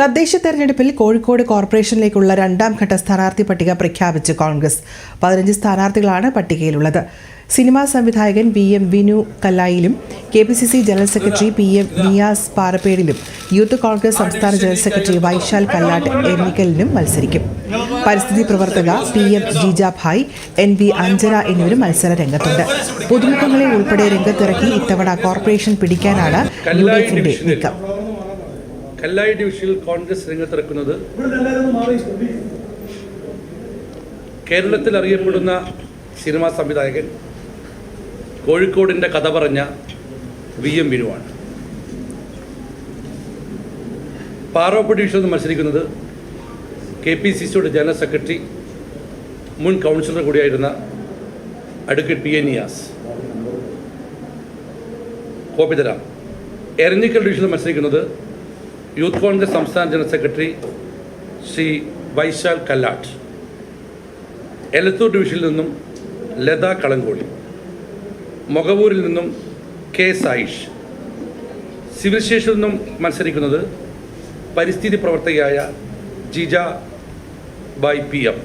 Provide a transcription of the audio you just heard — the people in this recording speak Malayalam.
തദ്ദേശ തെരഞ്ഞെടുപ്പിൽ കോഴിക്കോട് കോർപ്പറേഷനിലേക്കുള്ള രണ്ടാം ഘട്ട സ്ഥാനാർത്ഥി പട്ടിക പ്രഖ്യാപിച്ച് കോൺഗ്രസ്. പതിനഞ്ച് സ്ഥാനാർത്ഥികളാണ് പട്ടികയിലുള്ളത്. സിനിമാ സംവിധായകൻ V M Vinu കല്ലായിലും K P C C general secretary P M Niyas പാറപ്പേടിലും youth Congress സംസ്ഥാന ജനറൽ സെക്രട്ടറി വൈശാൽ കല്ലാട്ട് എന്നിക്കലിനും മത്സരിക്കും. പരിസ്ഥിതി പ്രവർത്തക P M Jijabai N V Anjana എന്നിവരും മത്സര രംഗത്തുണ്ട്. പുതുമുഖങ്ങളെ ഉൾപ്പെടെ രംഗത്തിറക്കി ഇത്തവണ കോർപ്പറേഷൻ പിടിക്കാനാണ് യു ഡി എഫിന്റെ നീക്കം. കല്ലായി ഡിവിഷനിൽ കോൺഗ്രസ് രംഗത്തിറക്കുന്നത് കേരളത്തിൽ അറിയപ്പെടുന്ന സിനിമാ സംവിധായകൻ കോഴിക്കോടിന്റെ കഥ പറഞ്ഞ വി എം വിനുവാണ് പാറോപ്പ് ഡിവിഷനിൽ നിന്ന് മത്സരിക്കുന്നത് കെ പി സി സിയുടെ ജനറൽ സെക്രട്ടറി മുൻ കൗൺസിലർ കൂടിയായിരുന്ന അഡ്വക്കേറ്റ് പി എ നിയാസ്. കോപിതരാം. എരഞ്ഞിക്കൽ ഡിവിഷനിൽ മത്സരിക്കുന്നത് യൂത്ത് കോൺഗ്രസ് സംസ്ഥാന ജനറൽ സെക്രട്ടറി ശ്രീ വൈശാൽ കല്ലാട്ട് എലത്തൂർ ഡിവിഷനിൽ നിന്നും ലത കളങ്കോളി മൊകവൂരിൽ നിന്നും കെ സായിഷ് സിവിൽ സ്റ്റേഷനിൽ നിന്നും മത്സരിക്കുന്നത് പരിസ്ഥിതി പ്രവർത്തകയായ ജിജ ബൈ പി എം.